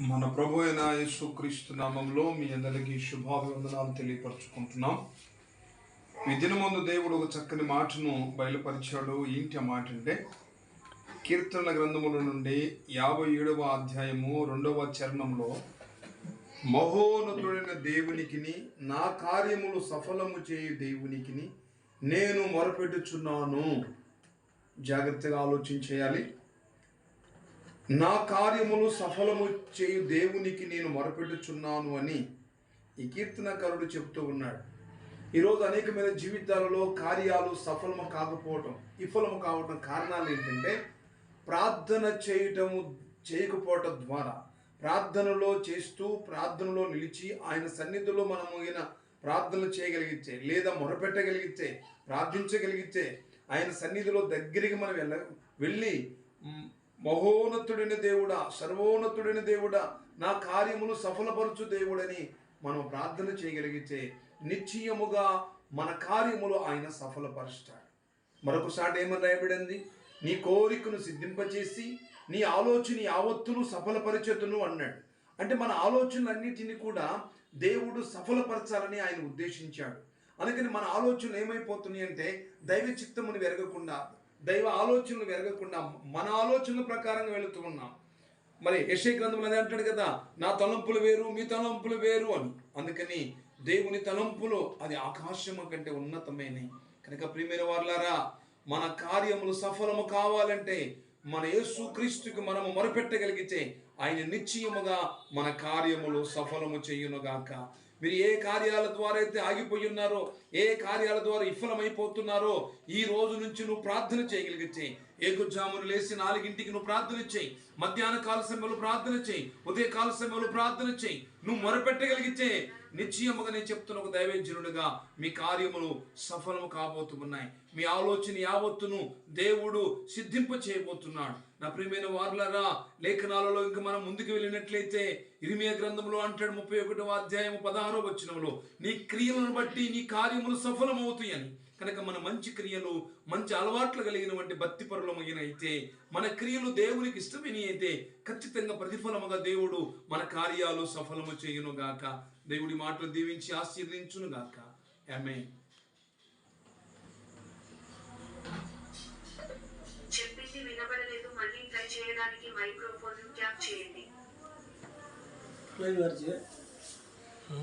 మన ప్రభు అయిన యేసుక్రీస్తు నామంలో మీ అందరికీ శుభాభివందనాలు తెలియపరచుకుంటున్నాం. ఈ దినమందు దేవుడు ఒక చక్కని మాటను బయలుపరిచాడు. ఏంటి ఆ మాట అంటే కీర్తనల గ్రంథముల నుండి యాభై ఏడవ అధ్యాయము రెండవ చరణంలో మహోన్నతుడైన దేవునికిని నా కార్యములు సఫలము చేయు దేవునికిని నేను మొరపెట్టుచున్నాను. జాగ్రత్తగా ఆలోచించేయాలి. నా కార్యములు సఫలము చేయు దేవునికి నేను మొరపెట్టుచున్నాను అని ఈ కీర్తనకారుడు చెప్తూ ఉన్నాడు. ఈరోజు అనేకమైన జీవితాలలో కార్యాలు సఫలము కాకపోవటం విఫలము కావటం కారణాలు ఏంటంటే ప్రార్థన చేయటము చేయకపోవటం ద్వారా ప్రార్థనలో చేస్తూ ప్రార్థనలో నిలిచి ఆయన సన్నిధిలో మనము అయిన ప్రార్థనలు చేయగలిగితే లేదా మొరపెట్టగలిగితే ప్రార్థించగలిగితే ఆయన సన్నిధిలో దగ్గరికి మనం వెళ్ళ వెళ్ళి మహోన్నతుడైన దేవుడా సర్వోన్నతుడైన దేవుడా నా కార్యములు సఫలపరచు దేవుడని మనం ప్రార్థన చేయగలిగితే నిశ్చయముగా మన కార్యములు ఆయన సఫలపరుస్తాడు. మరొకసారి ఏమని రాయబడింది? నీ కోరికను సిద్ధింపచేసి నీ ఆలోచన యావత్తును సఫలపరిచేతును అన్నాడు. అంటే మన ఆలోచనలన్నిటిని కూడా దేవుడు సఫలపరచాలని ఆయన ఉద్దేశించాడు. అందుకని మన ఆలోచనలు ఏమైపోతున్నాయి అంటే దైవ చిత్తమును వెరగకుండా దైవ ఆలోచనలు వెరగకుండా మన ఆలోచనల ప్రకారంగా వెళుతూ ఉన్నాం. మరి యశే గ్రంథంలో అదే అంటాడు కదా నా తలంపులు వేరు మీ తలంపులు వేరు అని. అందుకని దేవుని తలంపులు అది ఆకాశము కంటే ఉన్నతమైనవి కనుక ప్రియమైన వారులారా మన కార్యములు సఫలము కావాలంటే మన యేసు క్రీస్తుకి మనము మొరపెట్టగలిగితే ఆయన నిశ్చయముగా మన కార్యములు సఫలము చేయునుగాక. మీరు ఏ కార్యాల ద్వారా అయితే ఆగిపోయి ఉన్నారో ఏ కార్యాల ద్వారా విఫలమైపోతున్నారో ఈ రోజు నుంచి నువ్వు ప్రార్థన చేయగలిగితే ఏకుజామును లేచి నాలుగింటికి నువ్వు ప్రార్థన చేయి మధ్యాహ్న కాల సమయంలో ప్రార్థన చేయి ఉదయ కాల సమయంలో ప్రార్థన చేయి నువ్వు మొరపెట్టగలిగితే నిశ్చయముగా నేను చెప్తున్న ఒక దైవజనుడిగా మీ కార్యములు సఫలము కాబోతున్నాయి. మీ ఆలోచన యావత్తును దేవుడు సిద్ధింప చేయబోతున్నాడు నా ప్రియమైన వారులరా లేఖనాలలో ఇంకా మనం ముందుకు వెళ్ళినట్లయితే ఇరిమియ గ్రంథంలో అంటాడు ముప్పై ఒకటవ అధ్యాయం పదహారో వచ్చినంలో నీ క్రియలను బట్టి నీ కార్యములు సఫలమవుతాయని. కనుక మన మంచి క్రియలు మంచి అలవాట్లు కలిగినటువంటి భక్తి పరులమైన అయితే మన క్రియలు దేవునికి ఇష్టమైన అయితే ఖచ్చితంగా ప్రతిఫలముగా దేవుడు మన కార్యాలు సఫలము చేయును గాక దేవుడి మాటలు దీవించి ఆశీర్వదించును గాక ఆమె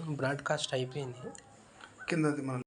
బ్రాడ్కాస్ట్ అయిపోయింది. కిందది మన